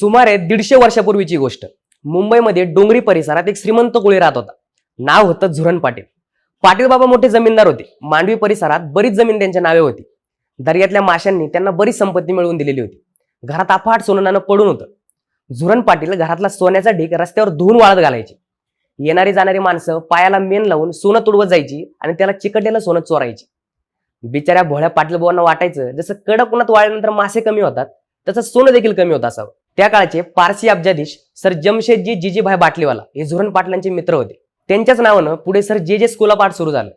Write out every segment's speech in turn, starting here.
सुमारे दीडशे वर्षापूर्वीची गोष्ट. मुंबईमध्ये डोंगरी परिसरात एक श्रीमंत कोळी राहत होता. नाव होतं झुरण पाटील. पाटील बाबा मोठे जमीनदार होते. मांडवी परिसरात बरीच जमीन त्यांच्या नावे होती. दर्यातल्या माशांनी त्यांना बरीच संपत्ती मिळवून दिलेली होती. घरात अफाट सोननानं पडून होतं. झुरण पाटील घरातला सोन्याचा ढीक रस्त्यावर धुवून वाळत घालायची. येणारी जाणारी माणसं पायाला मेन लावून सोनं तुडवत जायची आणि त्याला चिकटलेलं सोनं चोरायची. बिचाऱ्या भोळ्या पाटील बाबांना वाटायचं जसं कडक उन्हात वाळल्यानंतर मासे कमी होतात तसं सोनं देखील कमी होत असावं. त्या काळचे पारसी अब्जाधीश सर जमशेदजी जिजीभाई बाटलीवाला हे झुरन पाटलांचे मित्र होते. त्यांच्याच नावानं पुढे सर जे जे स्कूल पाठ सुरू झालं.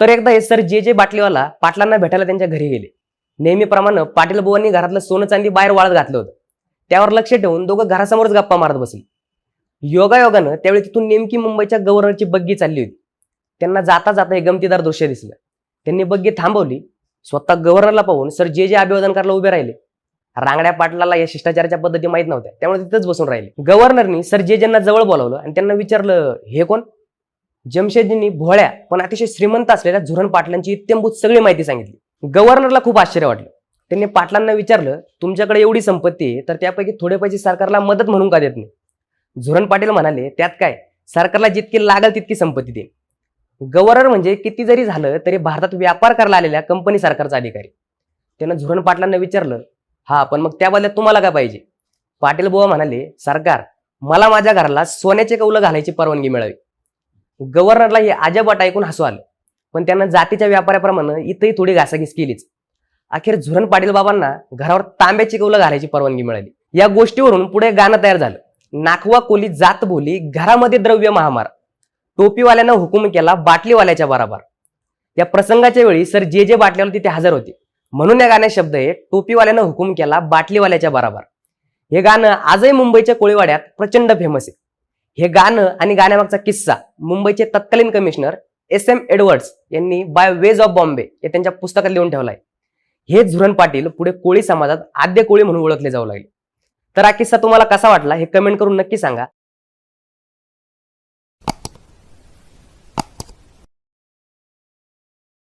तर एकदा हे सर जे जे बाटलीवाला पाटलांना भेटायला त्यांच्या घरी गेले. नेहमीप्रमाणे पाटील बुवांनी घरातलं सोनं चांदी बाहेर वाळत घातलं होतं. त्यावर लक्ष ठेवून दोघं घरासमोरच गप्पा मारत बसले. योगायोगानं त्यावेळी तिथून नेमकी मुंबईच्या गव्हर्नरची बग्गी चालली होती. त्यांना जाता जाता हे गमतीदार दृश्य दिसलं. त्यांनी बग्गी थांबवली. स्वतः गव्हर्नरला पाहून सर जे जे अभिवादन करायला उभे राहिले. रांगड्या पाटलाला या शिष्टाचाराच्या पद्धती माहीत नव्हत्या. त्यामुळे तिथंच बसून राहिले. गव्हर्नरनी सर जे ज्यांना जवळ बोलावलं आणि त्यांना विचारलं हे कोण? जमशेदजींनी भोळ्या पण अतिशय श्रीमंत असलेल्या झुरण पाटलांची इत्यंभूत सगळी माहिती सांगितली. गव्हर्नरला खूप आश्चर्य वाटलं. त्यांनी पाटलांना विचारलं तुमच्याकडे एवढी संपत्ती आहे तर त्यापैकी थोडे पैसे सरकारला मदत म्हणून का देत नाही? झुरण पाटील म्हणाले त्यात काय? सरकारला जितकी लागल तितकी संपत्ती देईल गव्हर्नर म्हणजे किती जरी झालं तरी भारतात व्यापार करायला आलेल्या कंपनी सरकारचा अधिकारी. त्यानं झुरण पाटलांना विचारलं हा पण मग त्या बदल्यात तुम्हाला काय पाहिजे? पाटील बुवा म्हणाले सरकार मला माझ्या घराला सोन्याचे कौलं घालायची परवानगी मिळावी. गव्हर्नरला हे अजब ऐकून हसू आलं. पण त्यांना जातीच्या व्यापाऱ्याप्रमाणे इथंही थोडी घासाघीस केलीच. अखेर झुरण पाटील बाबांना घरावर तांब्याची कौलं घालायची परवानगी मिळाली. या गोष्टीवरून पुढे गाणं तयार झालं. नाखवा कोली जात बोली घरामध्ये द्रव्य महामार. टोपीवाल्यानं हुकूम केला बाटलीवाल्याच्या बराबर. या प्रसंगाच्या वेळी सर जे जे बाटल्यावर तिथे हजर होते. म्हणून या गाण्यात शब्द आहे टोपीवाल्यानं हुकूम केला बाटलीवाल्याच्या बराबर. हे गाणं आजही मुंबईच्या कोळीवाड्यात प्रचंड फेमस आहे. हे गाणं आणि गाण्यामागचा किस्सा मुंबईचे तत्कालीन कमिशनर एस एम एडवर्ड्स यांनी बाय वेज ऑफ बॉम्बे हे त्यांच्या पुस्तकात लिहून ठेवलाय हे झुरण पाटील पुढे कोळी समाजात आद्य कोळी म्हणून ओळखले जाऊ लागले. तर हा किस्सा तुम्हाला कसा वाटला हे कमेंट करून नक्की सांगा.